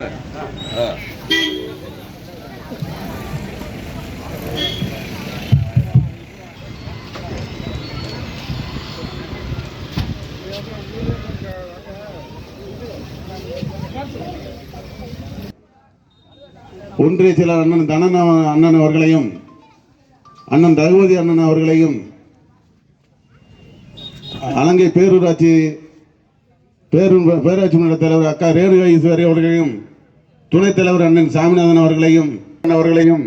ஒன்றிய செயலர் அண்ணன் தனன் அண்ணன் அவர்களையும் அண்ணன் ரகுபதி அண்ணன் அவர்களையும் அலங்கை பேரூராட்சி பேரூர் பேராட்சி மன்ற தலைவர் அக்கா ரேணுகா ஈஸ்வரி அவர்களையும் துணைத் தலைவர் அண்ணன் சாமிநாதன் அவர்களையும் அவர்களையும்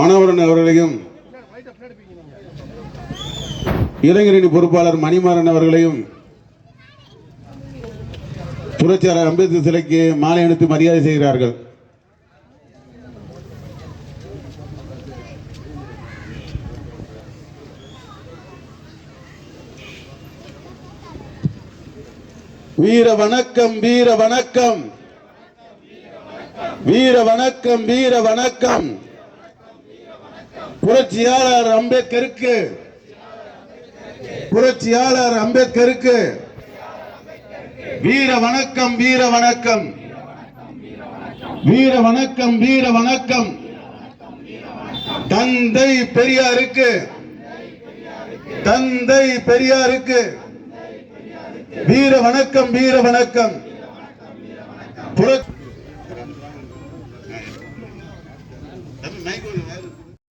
மனோகரன் அவர்களையும் இளைஞரணி பொறுப்பாளர் மணிமாறன் அவர்களையும் புரட்சியாளர் அம்பேத்கர் சிலைக்கு மாலை அணித்து மரியாதை செய்கிறார்கள். வீர வணக்கம் வீர வணக்கம். வீர வணக்கம் வீர வணக்கம். புரட்சியாளர் அம்பேத்கருக்கு. புரட்சியாளர் அம்பேத்கருக்கு. வீர வணக்கம் வீர வணக்கம். வீர வணக்கம் வீர வணக்கம். தந்தை பெரியாருக்கு. தந்தை பெரியாருக்கு. வீர வணக்கம் வீர வணக்கம். புற